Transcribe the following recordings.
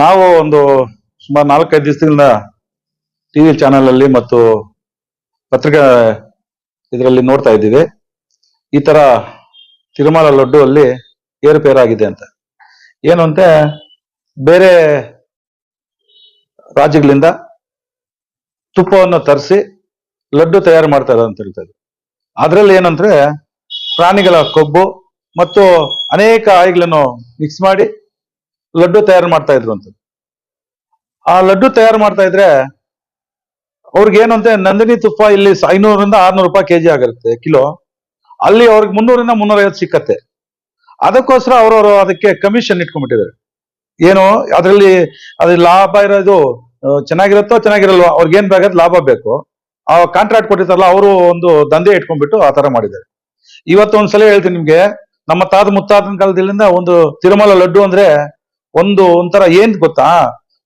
ನಾವು ಒಂದು ಸುಮಾರು ನಾಲ್ಕೈದು ದಿವಸದಿಂದ ಟಿವಿ ಚಾನೆಲ್ ಅಲ್ಲಿ ಮತ್ತು ಪತ್ರಿಕಾ ಇದರಲ್ಲಿ ನೋಡ್ತಾ ಇದ್ದೀವಿ. ಈ ತರ ತಿರುಮಲ ಲಡ್ಡು ಅಲ್ಲಿ ಏರುಪೇರಾಗಿದೆ ಅಂತ. ಏನು ಅಂತ ಬೇರೆ ರಾಜ್ಯಗಳಿಂದ ತುಪ್ಪವನ್ನು ತರಿಸಿ ಲಡ್ಡು ತಯಾರು ಮಾಡ್ತಾರೆ ಅಂತ ಹೇಳ್ತಾರೆ ಅದರಲ್ಲಿ ಏನಂದ್ರೆ ಪ್ರಾಣಿಗಳ ಕೊಬ್ಬು ಮತ್ತು ಅನೇಕ ಆಯಿಗಳನ್ನು ಮಿಕ್ಸ್ ಮಾಡಿ ಲಡ್ಡು ತಯಾರು ಮಾಡ್ತಾ ಇದ್ರು ಅಂತ. ಆ ಲಡ್ಡು ತಯಾರು ಮಾಡ್ತಾ ಇದ್ರೆ ಅವ್ರಿಗೆ ಏನು ಅಂದ್ರೆ ನಂದಿನಿ ತುಪ್ಪ ಇಲ್ಲಿ ಐನೂರಿಂದ ಆರ್ನೂರು ರೂಪಾಯಿ ಕೆಜಿ ಆಗಿರುತ್ತೆ ಕಿಲೋ. ಅಲ್ಲಿ ಅವ್ರಿಗೆ ಮುನ್ನೂರಿಂದ ಮುನ್ನೂರೈವತ್ತು ಸಿಕ್ಕತ್ತೆ. ಅದಕ್ಕೋಸ್ಕರ ಅವ್ರವ್ರು ಅದಕ್ಕೆ ಕಮಿಷನ್ ಇಟ್ಕೊಂಡ್ಬಿಟ್ಟಿದ್ದಾರೆ. ಏನು, ಅದರಲ್ಲಿ ಅದ್ರ ಲಾಭ ಇರೋದು ಚೆನ್ನಾಗಿರುತ್ತೋ ಚೆನ್ನಾಗಿರಲ್ವೋ, ಅವ್ರಿಗೆ ಏನ್ ಬೇಕಾದ್ ಲಾಭ ಬೇಕು. ಆ ಕಾಂಟ್ರಾಕ್ಟ್ ಕೊಟ್ಟಿರ್ತಾರಲ್ಲ, ಅವರು ಒಂದು ದಂಧೆ ಇಟ್ಕೊಂಡ್ಬಿಟ್ಟು ಆ ತರ ಮಾಡಿದ್ದಾರೆ. ಇವತ್ತು ಒಂದ್ಸಲ ಹೇಳ್ತೀನಿ ನಿಮ್ಗೆ, ನಮ್ಮ ತಾತ ಮುತ್ತಾತನ ಕಾಲದಿಂದ ಒಂದು ತಿರುಮಲ ಲಡ್ಡು ಅಂದ್ರೆ ಒಂದು ಒಂಥರ ಏನ್ ಗೊತ್ತಾ?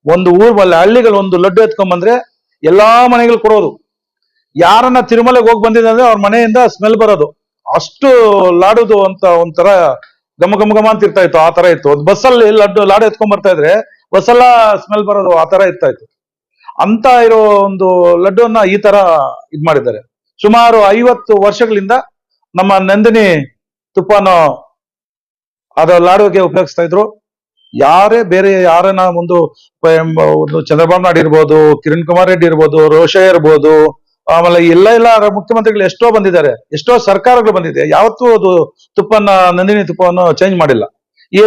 ಒಂದು ಊರ್ ಅಲ್ಲಿ ಹಳ್ಳಿಗಳು ಒಂದು ಲಡ್ಡು ಎತ್ಕೊಂಡ್ ಬಂದ್ರೆ ಎಲ್ಲಾ ಮನೆಗಳು ಕೊಡೋದು. ಯಾರನ್ನ ತಿರುಮಲೆಗೆ ಹೋಗಿ ಬಂದಿದೆ ಅಂದ್ರೆ ಅವ್ರ ಮನೆಯಿಂದ ಸ್ಮೆಲ್ ಬರೋದು. ಅಷ್ಟು ಲಾಡುದು ಅಂತ ಒಂಥರ ಗಮ ಗಮ ಗಮ ಅಂತ ಇರ್ತಾ ಇತ್ತು, ಆ ತರ ಇತ್ತು. ಒಂದು ಬಸ್ಸಲ್ಲಿ ಲಡ್ಡು, ಲಾಡು ಎತ್ಕೊಂಡ್ ಬರ್ತಾ ಇದ್ರೆ ಬಸ್ಸೆಲ್ಲ ಸ್ಮೆಲ್ ಬರೋದು, ಆ ತರ ಇರ್ತಾ ಇತ್ತು. ಅಂತ ಇರೋ ಒಂದು ಲಡ್ಡುವನ್ನ ಈ ತರ ಇದ್ ಮಾಡಿದ್ದಾರೆ. ಸುಮಾರು ಐವತ್ತು ವರ್ಷಗಳಿಂದ ನಮ್ಮ ನಂದಿನಿ ತುಪ್ಪನ ಅದ ಲಾಡುಗೆ ಉಪಯೋಗಿಸ್ತಾ ಇದ್ರು. ಯಾರೇ ಬೇರೆ ಯಾರನ್ನ ಒಂದು ಒಂದು ಚಂದ್ರಬಾಬು ನಾಯ್ಡು ಇರ್ಬೋದು, ಕಿರಣ್ ಕುಮಾರ್ ರೆಡ್ಡಿ ಇರ್ಬೋದು ರೋಷ ಇರ್ಬೋದು, ಆಮೇಲೆ ಎಲ್ಲ ಎಲ್ಲ ಮುಖ್ಯಮಂತ್ರಿಗಳು ಎಷ್ಟೋ ಬಂದಿದ್ದಾರೆ, ಎಷ್ಟೋ ಸರ್ಕಾರಗಳು ಬಂದಿದೆ, ಯಾವತ್ತೂ ಅದು ತುಪ್ಪನ ನಂದಿನಿ ತುಪ್ಪವನ್ನು ಚೇಂಜ್ ಮಾಡಿಲ್ಲ. ಈ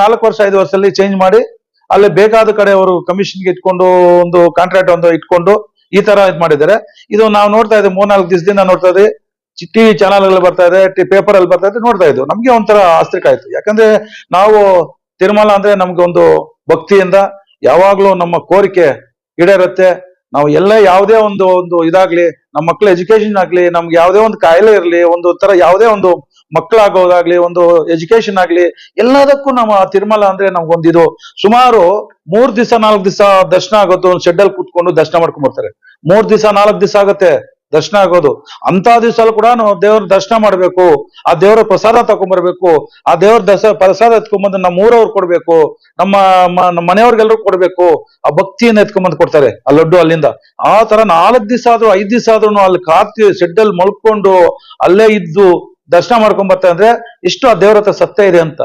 ನಾಲ್ಕು ವರ್ಷ, ಐದು ವರ್ಷದಲ್ಲಿ ಚೇಂಜ್ ಮಾಡಿ, ಅಲ್ಲಿ ಬೇಕಾದ ಕಡೆ ಅವರು ಕಮಿಷನ್ಗೆ ಇಟ್ಕೊಂಡು, ಒಂದು ಕಾಂಟ್ರಾಕ್ಟ್ ಒಂದು ಇಟ್ಕೊಂಡು ಈ ತರ ಇದು ಮಾಡಿದ್ದಾರೆ. ಇದು ನಾವು ನೋಡ್ತಾ ಇದ್ದೀವಿ, ಮೂರ್ನಾಲ್ಕು ದಿವಸದಿಂದ ನೋಡ್ತಾ ಇದ್ದೀವಿ ಟಿವಿ ಚಾನಲ್ ಬರ್ತಾ ಇದೆ ಪೇಪರ್ ಅಲ್ಲಿ ಬರ್ತಾ ಇದೆ, ನೋಡ್ತಾ ಇದ್ವಿ ನಮ್ಗೆ ಒಂಥರ ಆಸ್ತಿಕ ಆಯ್ತು ಯಾಕಂದ್ರೆ ನಾವು ತಿರುಮಲ ಅಂದ್ರೆ ನಮ್ಗೆ ಒಂದು ಭಕ್ತಿಯಿಂದ ಯಾವಾಗ್ಲೂ ನಮ್ಮ ಕೋರಿಕೆ ಈಡೇರುತ್ತೆ. ನಾವು ಎಲ್ಲ ಯಾವುದೇ ಒಂದು ಒಂದು ಇದಾಗ್ಲಿ, ನಮ್ಮ ಮಕ್ಳ ಎಜುಕೇಶನ್ ಆಗ್ಲಿ, ನಮ್ಗೆ ಯಾವುದೇ ಒಂದು ಕಾಯಿಲೆ ಇರಲಿ, ಒಂದು ತರ ಯಾವುದೇ ಒಂದು ಮಕ್ಕಳಾಗೋದಾಗ್ಲಿ, ಒಂದು ಎಜುಕೇಶನ್ ಆಗ್ಲಿ, ಎಲ್ಲದಕ್ಕೂ ನಮ್ಮ ತಿರುಮಲ ಅಂದ್ರೆ ನಮ್ಗೊಂದು ಇದು. ಸುಮಾರು ಮೂರ್ ದಿವಸ, ನಾಲ್ಕು ದಿವಸ ದರ್ಶನ ಆಗುತ್ತೆ, ಒಂದು ಶೆಡ್ ಅಲ್ಲಿ ಕೂತ್ಕೊಂಡು ದರ್ಶನ ಮಾಡ್ಕೊಂಡ್ ಬರ್ತಾರೆ. ಮೂರ್ ದಿವಸ, ನಾಲ್ಕು ದಿವಸ ಆಗುತ್ತೆ. ದರ್ಶನ ಆಗೋದು. ಅಂತ ದಿವಸ ಕೂಡ ನಾವು ದೇವ್ರ ದರ್ಶನ ಮಾಡಬೇಕು. ಆ ದೇವರ ಪ್ರಸಾದ ತಗೊಂಡ್ಬರ್ಬೇಕು. ಆ ದೇವ್ರ ದಸ ಪ್ರಸಾದ ಎತ್ಕೊಂಡ್ಬಂದು ನಮ್ಮ ಊರವ್ರು ಕೊಡ್ಬೇಕು. ನಮ್ಮ ನಮ್ಮ ಮನೆಯವ್ರಿಗೆಲ್ಲರೂ ಕೊಡ್ಬೇಕು. ಆ ಭಕ್ತಿಯನ್ನು ಎತ್ಕೊಂಡ್ಬಂದು ಕೊಡ್ತಾರೆ ಆ ಲಡ್ಡು ಅಲ್ಲಿಂದ. ಆ ತರ ನಾಲ್ಕು ದಿವಸ ಆದ್ರೂ, ಐದ್ ದಿವಸ ಆದ್ರೂ ಅಲ್ಲಿ ಕಾತಿ ಶೆಡ್ ಅಲ್ಲಿ ಮಲ್ಕೊಂಡು ಅಲ್ಲೇ ಇದ್ದು ದರ್ಶನ ಮಾಡ್ಕೊಂಡ್ ಬರ್ತಾ ಅಂದ್ರೆ ಇಷ್ಟು ಆ ದೇವ್ರ ಹತ್ರ ಸತ್ಯ ಇದೆ ಅಂತ.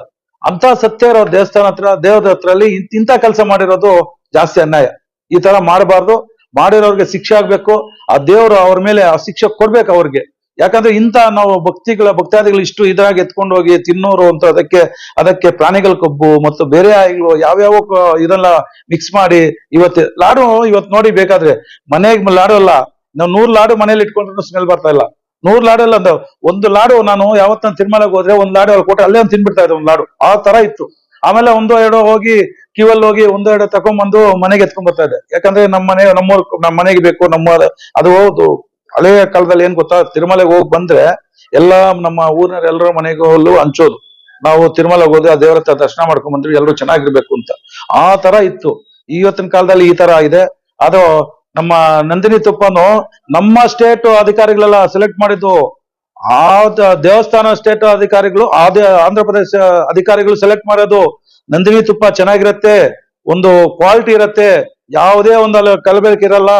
ಅಂತ ಸತ್ಯ ಇರೋ ದೇವಸ್ಥಾನ ಹತ್ರ, ದೇವ್ರ ಹತ್ರ ಇಂಥ ಕೆಲಸ ಮಾಡಿರೋದು ಜಾಸ್ತಿ ಅನ್ಯಾಯ. ಈ ತರ ಮಾಡಬಾರ್ದು. ಮಾಡಿರೋರ್ಗೆ ಶಿಕ್ಷೆ ಆಗ್ಬೇಕು, ಆ ದೇವರು ಅವ್ರ ಮೇಲೆ ಆ ಶಿಕ್ಷೆ ಕೊಡ್ಬೇಕು ಅವ್ರಿಗೆ. ಯಾಕಂದ್ರೆ ಇಂತ ನಾವು ಭಕ್ತಿಗಳ, ಭಕ್ತಾದಿಗಳು ಇಷ್ಟು ಇದ್ರಾಗಿ ಎತ್ಕೊಂಡು ಹೋಗಿ ತಿನ್ನೋರು ಅಂತ ಅದಕ್ಕೆ ಅದಕ್ಕೆ ಪ್ರಾಣಿಗಳ ಕೊಬ್ಬು ಮತ್ತು ಬೇರೆ ಆಯಿಗಳು ಯಾವ್ಯಾವ ಇದೆಲ್ಲ ಮಿಕ್ಸ್ ಮಾಡಿ ಇವತ್ತು ಲಾಡು ಇವತ್ತು ನೋಡಿ ಬೇಕಾದ್ರೆ ಮನೆಗೆ ಲಾಡು ಅಲ್ಲ, ನಾವು ನೂರ್ ಲಾಡು ಮನೇಲಿ ಇಟ್ಕೊಂಡ್ರು ಸ್ಮೆಲ್ ಬರ್ತಾ ಇಲ್ಲ. ನೂರ್ ಲಾಡು ಅಂದ ಒಂದು ಲಾಡು ನಾನು ಯಾವತ್ತ ತಿರುಮಲಗೆ ಹೋದ್ರೆ ಒಂದ್ ಲಾಡು ಅಲ್ಲಿ ಕೊಟ್ಟರೆ ಅಲ್ಲೇ ಒಂದು ತಿನ್ಬಿಡ್ತಾ ಇದ್ದೆ ಒಂದ್ ಲಾಡು. ಆ ತರ ಇತ್ತು. ಆಮೇಲೆ ಒಂದು ಎರಡು ಹೋಗಿ ಕ್ಯೂವಲ್ಲಿ ಹೋಗಿ ಒಂದು ಎರಡು ತಕೊಂಡ್ಬಂದು ಮನೆಗೆ ಎತ್ಕೊಂಡ್ ಬರ್ತಾ ಇದೆ ಯಾಕಂದ್ರೆ ನಮ್ಮ ಮನೆ ನಮ್ಮೂರ್ ನಮ್ಮ ಮನೆಗೆ ಬೇಕು, ನಮ್ಮ ಅದು ಹೌದು. ಹಳೆಯ ಕಾಲದಲ್ಲಿ ಏನ್ ಗೊತ್ತಾ, ತಿರುಮಲೆಗೆ ಹೋಗಿ ಬಂದ್ರೆ ಎಲ್ಲಾ ನಮ್ಮ ಊರಿನ ಎಲ್ಲರ ಮನೆಗೂ ಹಂಚೋದು. ನಾವು ತಿರುಮಲೆಗೆ ಹೋದ್ರೆ ಆ ದೇವರ ಹತ್ರ ದರ್ಶನ ಮಾಡ್ಕೊಂಡ್ ಬಂದ್ವಿ ಎಲ್ಲರೂ ಚೆನ್ನಾಗಿರ್ಬೇಕು ಅಂತ. ಆ ತರ ಇತ್ತು. ಇವತ್ತಿನ ಕಾಲದಲ್ಲಿ ಈ ತರ ಇದೆ. ಅದು ನಮ್ಮ ನಂದಿನಿ ತುಪ್ಪನು ನಮ್ಮ ಸ್ಟೇಟ್ ಅಧಿಕಾರಿಗಳೆಲ್ಲ ಸೆಲೆಕ್ಟ್ ಮಾಡಿದ್ದು ಆ ದೇವಸ್ಥಾನ ಸ್ಟೇಟ್ ಅಧಿಕಾರಿಗಳು ಆಂಧ್ರ ಪ್ರದೇಶ ಅಧಿಕಾರಿಗಳು ಸೆಲೆಕ್ಟ್ ಮಾಡೋದು ನಂದಿನಿ ತುಪ್ಪ ಚೆನ್ನಾಗಿರತ್ತೆ, ಒಂದು ಕ್ವಾಲಿಟಿ ಇರತ್ತೆ, ಯಾವುದೇ ಒಂದು ಅಲ್ಲಿ ಕಲಬೆರಕೆ ಇರಲ್ಲ,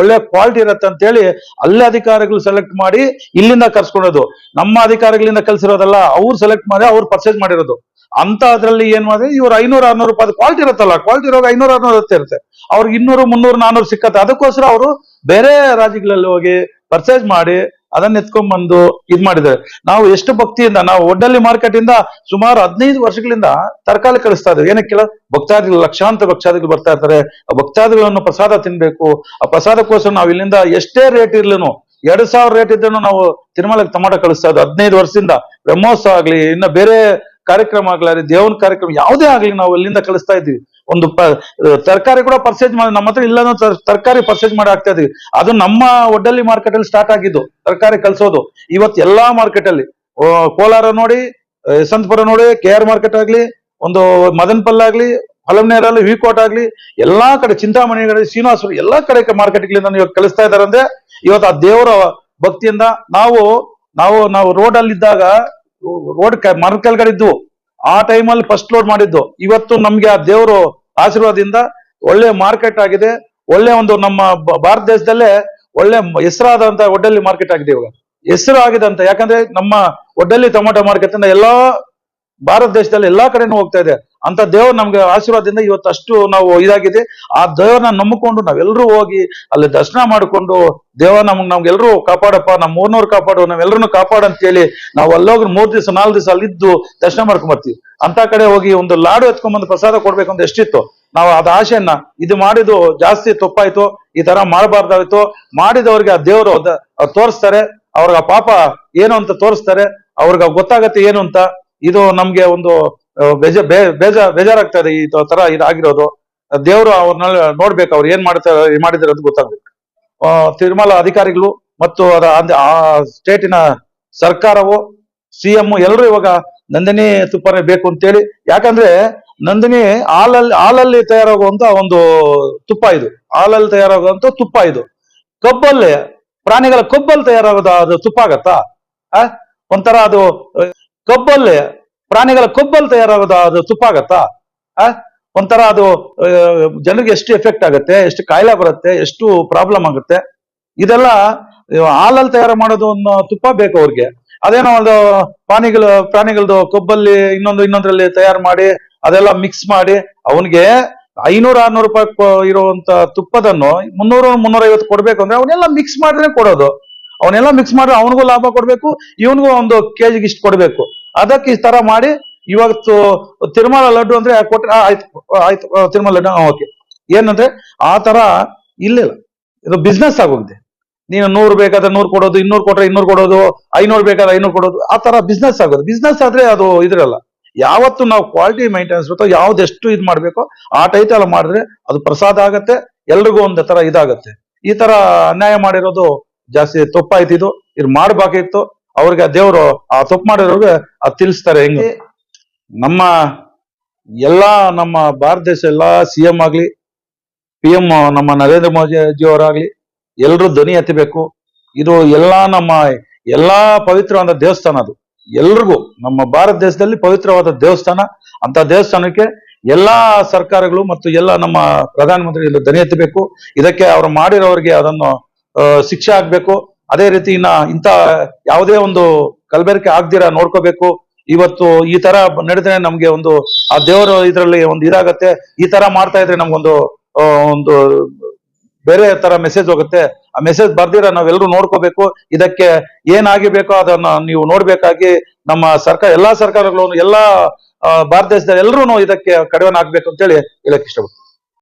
ಒಳ್ಳೆ ಕ್ವಾಲಿಟಿ ಇರತ್ತೆ ಅಂತ ಹೇಳಿ ಅಲ್ಲೇ ಅಧಿಕಾರಿಗಳು ಸೆಲೆಕ್ಟ್ ಮಾಡಿ ಇಲ್ಲಿಂದ ಕರ್ಸ್ಕೊಳೋದು. ನಮ್ಮ ಅಧಿಕಾರಿಗಳಿಂದ ಕಲ್ಸಿರೋದಲ್ಲ, ಅವ್ರು ಸೆಲೆಕ್ಟ್ ಮಾಡಿ ಅವ್ರು ಪರ್ಚೇಸ್ ಮಾಡಿರೋದು. ಅಂತ ಅದ್ರಲ್ಲಿ ಏನ್ ಮಾಡಿದ್ರೆ ಇವ್ರು ಐನೂರ, ಆರ್ನೂರು ರೂಪಾಯಿ ಕ್ವಾಲಿಟಿ ಇರುತ್ತಲ್ಲ ಕ್ವಾಲಿಟಿ ಇರೋದು ಐನೂರ, ಆರ್ನೂರು ಇರುತ್ತೆ. ಅವ್ರಿಗೆ ಇನ್ನೂರು, ಮುನ್ನೂರು, ನಾನೂರು ಸಿಕ್ಕತ್ತೆ, ಅದಕ್ಕೋಸ್ಕರ ಅವರು ಬೇರೆ ರಾಜ್ಯಗಳಲ್ಲಿ ಹೋಗಿ ಪರ್ಚೇಸ್ ಮಾಡಿ ಅದನ್ನ ಎತ್ಕೊಂಡ್ ಬಂದು ಇದ್ ಮಾಡಿದ್ದಾರೆ. ನಾವು ಎಷ್ಟು ಭಕ್ತಿಯಿಂದ, ನಾವು ಒಡ್ಡಲ್ಲಿ ಮಾರ್ಕೆಟ್ ಇಂದ ಸುಮಾರು ಹದಿನೈದು ವರ್ಷಗಳಿಂದ ತರಕಾರಿ ಕಳಿಸ್ತಾ ಇದ್ದೇವೆ ಏನಕ್ಕೆಲ್ಲ ಭಕ್ತಾದಿಗಳು, ಲಕ್ಷಾಂತರ ಭಕ್ತಾದಿಗಳು ಬರ್ತಾ ಇರ್ತಾರೆ. ಆ ಭಕ್ತಾದಿಗಳನ್ನು ಪ್ರಸಾದ ತಿನ್ಬೇಕು. ಆ ಪ್ರಸಾದಕ್ಕೋಸ್ಕರ ನಾವು ಇಲ್ಲಿಂದ ಎಷ್ಟೇ ರೇಟ್ ಇರ್ಲಿನೂ, ಎರಡ್ ಸಾವಿರ ರೇಟ್ ಇದ್ರೂ ನಾವು ತಿರುಮಲಕ್ಕೆ ತಮಾಟ ಕಳಿಸ್ತಾ ಇದ್ವಿ ಹದಿನೈದು ವರ್ಷದಿಂದ. ಬ್ರಹ್ಮೋತ್ಸವ ಆಗ್ಲಿ, ಇನ್ನ ಬೇರೆ ಕಾರ್ಯಕ್ರಮ ಆಗ್ಲಿ, ದೇವನ ಕಾರ್ಯಕ್ರಮ ಯಾವುದೇ ಆಗ್ಲಿ ನಾವು ಇಲ್ಲಿಂದ ಕಳಿಸ್ತಾ ಇದ್ವಿ ಒಂದು ತರಕಾರಿ ಕೂಡ ಪರ್ಚೇಸ್ ಮಾಡಿ, ನಮ್ಮ ಹತ್ರ ಇಲ್ಲ ತರಕಾರಿ ಪರ್ಚೇಸ್ ಮಾಡಿ ಆಗ್ತಾ ಇದೀವಿ ಅದು ನಮ್ಮ ಒಡ್ಡಲ್ಲಿ ಮಾರ್ಕೆಟ್ ಅಲ್ಲಿ ಸ್ಟಾರ್ಟ್ ಆಗಿದ್ದು, ತರಕಾರಿ ಕಳ್ಸೋದು. ಇವತ್ತು ಎಲ್ಲಾ ಮಾರ್ಕೆಟ್ ಅಲ್ಲಿ ಕೋಲಾರ ನೋಡಿ, ಯಶವಂತಪುರ ನೋಡಿ ಕೆ ಆರ್ ಮಾರ್ಕೆಟ್ ಆಗ್ಲಿ, ಒಂದು ಮದನ್ಪಲ್ ಆಗ್ಲಿ ವಿ ವಿಕೋಟ್ ಆಗ್ಲಿ, ಎಲ್ಲಾ ಕಡೆ ಚಿಂತಾಮಣಿಗಳಲ್ಲಿ ಶ್ರೀನಿವಾಸರು ಎಲ್ಲಾ ಕಡೆ ಮಾರ್ಕೆಟ್ಗಳಿಂದ ಇವತ್ತು ಕಳಿಸ್ತಾ ಇದಾರೆ ಅಂದ್ರೆ, ಇವತ್ತು ಆ ದೇವರ ಭಕ್ತಿಯಿಂದ ನಾವು ನಾವು ನಾವು ರೋಡ್ ಅಲ್ಲಿ ಇದ್ದಾಗ ರೋಡ್ ಮರದ ಕೆಳಗಡೆ ಇದ್ವು ಆ ಟೈಮಲ್ಲಿ ಫಸ್ಟ್ ಲೋಡ್ ಮಾಡಿದ್ದು. ಇವತ್ತು ನಮ್ಗೆ ಆ ದೇವರು ಆಶೀರ್ವಾದದಿಂದ ಒಳ್ಳೆ ಮಾರ್ಕೆಟ್ ಆಗಿದೆ. ಒಳ್ಳೆ ಒಂದು ನಮ್ಮ ಭಾರತ ದೇಶದಲ್ಲೇ ಒಳ್ಳೆ ಹೆಸರಾದಂತ ಒಡ್ಡಲ್ಲಿ ಮಾರ್ಕೆಟ್ ಆಗಿದೆ ಇವಾಗ. ಹೆಸರು ಆಗಿದೆ ಅಂತ. ಯಾಕಂದ್ರೆ ನಮ್ಮ ಒಡ್ಡಲ್ಲಿ ಟೊಮೊಟೊ ಮಾರ್ಕೆಟ್ ಇಂದ ಎಲ್ಲಾ ಭಾರತ ದೇಶದಲ್ಲಿ ಎಲ್ಲಾ ಕಡೆನೂ ಹೋಗ್ತಾ ಇದೆ. ಅಂತ ದೇವ್ರು ನಮ್ಗೆ ಆಶೀರ್ವಾದದಿಂದ ಇವತ್ತು ಅಷ್ಟು ನಾವು ಇದಾಗಿದೆ. ಆ ದೇವ್ರನ್ನ ನಂಬಿಕೊಂಡು ನಾವೆಲ್ಲರೂ ಹೋಗಿ ಅಲ್ಲಿ ದರ್ಶನ ಮಾಡಿಕೊಂಡು ದೇವ ನಮ್ಗೆ ನಮ್ಗೆಲ್ಲರೂ ಕಾಪಾಡಪ್ಪ ನಮ್ಮ ಮೂರ್ನವ್ರು ಕಾಪಾಡು ನಾವೆಲ್ಲರೂ ಕಾಪಾಡು ಅಂತ ಹೇಳಿ ನಾವು ಅಲ್ಲೋಗ್ರು ಮೂರ್ ದಿವಸ, ನಾಲ್ಕು ದಿವಸ ಅಲ್ಲಿದ್ದು ದರ್ಶನ ಮಾಡ್ಕೊಂಡ್ ಬರ್ತೀವಿ. ಅಂತ ಕಡೆ ಹೋಗಿ ಒಂದು ಲಾಡು ಎತ್ಕೊಂಡ್ಬಂದು ಪ್ರಸಾದ ಕೊಡ್ಬೇಕು ಅಂತ ಎಷ್ಟಿತ್ತು. ನಾವು ಅದ ಆಶೆಯನ್ನ ಇದು ಮಾಡಿದ್ದು ಜಾಸ್ತಿ ತಪ್ಪಾಯ್ತು, ಈ ತರ ಮಾಡಬಾರ್ದಾಯ್ತು. ಮಾಡಿದವ್ರಿಗೆ ಆ ದೇವರು ತೋರಿಸ್ತಾರೆ, ಅವ್ರಿಗೆ ಆ ಪಾಪ ಏನು ಅಂತ ತೋರಿಸ್ತಾರೆ, ಅವ್ರಿಗೆ ಗೊತ್ತಾಗತ್ತೆ ಏನು ಅಂತ. ಇದು ನಮ್ಗೆ ಒಂದು ಬೇಜ ಬೇಜ ಬೇಜಾರಾಗ್ತಾ ಇದೆ ಈ ತರ ಇದಾಗಿರೋದು. ದೇವರು ಅವ್ರನ್ನ ನೋಡ್ಬೇಕು ಅವ್ರು ಏನ್ ಮಾಡ್ತಾರೆ ಮಾಡಿದ್ರೆ ಅಂತ ಗೊತ್ತಾಗ್ಬೇಕು. ತಿರುಮಲ ಅಧಿಕಾರಿಗಳು ಮತ್ತು ಅದ ಆ ಸ್ಟೇಟಿನ ಸರ್ಕಾರವು, ಸಿಎಂ ಎಲ್ಲರೂ ಇವಾಗ ನಂದಿನಿ ತುಪ್ಪನೇ ಬೇಕು ಅಂತೇಳಿ, ಯಾಕಂದ್ರೆ ನಂದಿನಿ ಹಾಲಲ್ಲಿ ಹಾಲಲ್ಲಿ ತಯಾರಾಗುವಂತ ಒಂದು ತುಪ್ಪ ಇದು. ಹಾಲಲ್ಲಿ ತಯಾರಾಗುವಂತ ತುಪ್ಪ ಇದು. ಕಬ್ಬಲ್ಲಿ, ಪ್ರಾಣಿಗಳ ಕೊಬ್ಬಲ್ಲಿ ತಯಾರಾಗೋದು ಅದು ತುಪ್ಪ ಆಗತ್ತಾ? ಆ? ಒಂಥರ ಅದು ಕಬ್ಬಲ್ಲಿ, ಪ್ರಾಣಿಗಳ ಕೊಬ್ಬಲ್ಲಿ ತಯಾರಾಗೋದು ಅದು ತುಪ್ಪ ಆಗತ್ತಾ? ಆ? ಒಂಥರ ಅದು ಜನರಿಗೆ ಎಷ್ಟು ಎಫೆಕ್ಟ್ ಆಗುತ್ತೆ, ಎಷ್ಟು ಕಾಯಿಲೆ ಬರುತ್ತೆ, ಎಷ್ಟು ಪ್ರಾಬ್ಲಮ್ ಆಗುತ್ತೆ? ಇದೆಲ್ಲ ಹಾಲಲ್ಲಿ ತಯಾರು ಮಾಡೋದು ಒಂದು ತುಪ್ಪ ಬೇಕು ಅವ್ರಿಗೆ. ಅದೇನೋ ಒಂದು ಪ್ರಾಣಿಗಳು ಪ್ರಾಣಿಗಳದ್ದು ಕೊಬ್ಬಲ್ಲಿ ಇನ್ನೊಂದು, ಇನ್ನೊಂದ್ರಲ್ಲಿ ತಯಾರು ಮಾಡಿ, ಅದೆಲ್ಲ ಮಿಕ್ಸ್ ಮಾಡಿ, ಅವನಿಗೆ ಐನೂರು, ಆರ್ನೂರು ರೂಪಾಯಿ ಇರುವಂತ ತುಪ್ಪದನ್ನು ಮುನ್ನೂರು ಮುನ್ನೂರ ಐವತ್ತು ಕೊಡ್ಬೇಕು ಅಂದ್ರೆ ಅವನ್ನೆಲ್ಲ ಮಿಕ್ಸ್ ಮಾಡಿದ್ರೆ ಕೊಡೋದು. ಅವನ್ನೆಲ್ಲ ಮಿಕ್ಸ್ ಮಾಡಿ ಅವನಿಗೂ ಲಾಭ ಕೊಡ್ಬೇಕು ಇವನಿಗೂ ಒಂದು ಕೆಜಿಗೆ ಇಷ್ಟು ಕೊಡ್ಬೇಕು. ಅದಕ್ಕೆ ಈ ತರ ಮಾಡಿ ಇವತ್ತು ತಿರುಮಲ ಲಡ್ಡು ಅಂದ್ರೆ ಕೊಟ್ರೆ? ಆ, ಆಯ್ತು ಆಯ್ತು ತಿರುಮಲ ಲಡ್ಡು ಓಕೆ ಏನಂದ್ರೆ ಆ ತರ ಇಲ್ಲಿಲ್ಲ. ಇದು ಬಿಸ್ನೆಸ್ ಆಗುತ್ತೆ ನೀನು ನೂರು ಬೇಕಾದ್ರೆ ನೂರು ಕೊಡೋದು ಇನ್ನೂರು ಕೊಟ್ರೆ ಇನ್ನೂರು ಕೊಡೋದು ಐನೂರು ಬೇಕಾದ್ರೆ ಐನೂರು ಕೊಡೋದು ಆ ತರ ಬಿಸ್ನೆಸ್ ಆಗೋದು ಬಿಸ್ನೆಸ್ ಆದ್ರೆ ಅದು ಇದ್ರಲ್ಲ. ಯಾವತ್ತು ನಾವು ಕ್ವಾಲಿಟಿ ಮೈಂಟೆನ್ಸ್ ಇರುತ್ತೋ ಯಾವ್ದೆಷ್ಟು ಇದು ಮಾಡ್ಬೇಕೋ ಆ ಟೈಟ್ ಎಲ್ಲ ಮಾಡಿದ್ರೆ ಅದು ಪ್ರಸಾದ ಆಗತ್ತೆ ಎಲ್ರಿಗೂ ಒಂದು ತರ ಇದಾಗತ್ತೆ. ಈ ತರ ಅನ್ಯಾಯ ಮಾಡಿರೋದು ಜಾಸ್ತಿ ತಪ್ಪಾಯ್ತಿದ್ದು ಇದು ಮಾಡ್ಬೇಕಿತ್ತು ಮಾಡ್ಬೇಕಾಗಿತ್ತು ಅವ್ರಿಗೆ ಆ ದೇವರು ಆ ತಪ್ಪು ಮಾಡಿರೋರ್ಗೆ ಅದು ತಿಳಿಸ್ತಾರೆ ಹೆಂಗೆ. ನಮ್ಮ ಎಲ್ಲಾ ನಮ್ಮ ಭಾರತ ದೇಶ ಎಲ್ಲಾ ಸಿ ಎಂ ಆಗ್ಲಿ ಪಿ ಎಂ ನಮ್ಮ ನರೇಂದ್ರ ಮೋದಿ ಅವರಾಗ್ಲಿ ಎಲ್ರು ಧ್ವನಿ ಎತ್ತಬೇಕು. ಇದು ಎಲ್ಲಾ ನಮ್ಮ ಎಲ್ಲಾ ಪವಿತ್ರವಾದ ದೇವಸ್ಥಾನ ಅದು. ಎಲ್ರಿಗೂ ನಮ್ಮ ಭಾರತ ದೇಶದಲ್ಲಿ ಪವಿತ್ರವಾದ ದೇವಸ್ಥಾನ. ಅಂತ ದೇವಸ್ಥಾನಕ್ಕೆ ಎಲ್ಲಾ ಸರ್ಕಾರಗಳು ಮತ್ತು ಎಲ್ಲ ನಮ್ಮ ಪ್ರಧಾನಮಂತ್ರಿ ಧ್ವನಿ ಎತ್ತಬೇಕು. ಇದಕ್ಕೆ ಅವ್ರು ಮಾಡಿರೋರಿಗೆ ಅದನ್ನು ಶಿಕ್ಷೆ ಆಗ್ಬೇಕು. ಅದೇ ರೀತಿ ಇನ್ನ ಇಂತ ಯಾವುದೇ ಒಂದು ಕಲಬೆರಕೆ ಆಗ್ದಿರ ನೋಡ್ಕೋಬೇಕು. ಇವತ್ತು ಈ ತರ ನಡೆದ್ರೆ ನಮ್ಗೆ ಒಂದು, ಆ ದೇವರ ಇದರಲ್ಲಿ ಒಂದು ಇದಾಗತ್ತೆ. ಈ ತರ ಮಾಡ್ತಾ ಇದ್ರೆ ನಮ್ಗೊಂದು ಒಂದು ಬೇರೆ ತರ ಮೆಸೇಜ್ ಹೋಗುತ್ತೆ. ಆ ಮೆಸೇಜ್ ಬರ್ದಿರ ನಾವೆಲ್ಲರೂ ನೋಡ್ಕೋಬೇಕು. ಇದಕ್ಕೆ ಏನಾಗಿಬೇಕೋ ಅದನ್ನ ನೀವು ನೋಡ್ಬೇಕಾಗಿ ನಮ್ಮ ಸರ್ಕಾರ, ಎಲ್ಲಾ ಸರ್ಕಾರಗಳು ಎಲ್ಲಾ ಭಾರತ ದೇಶದ ಎಲ್ಲರೂ ಇದಕ್ಕೆ ಕಡಿವಾಣ ಆಗ್ಬೇಕು ಅಂತೇಳಿ ಹೇಳಕ್ ಇಷ್ಟಪಡ್ತೀನಿ.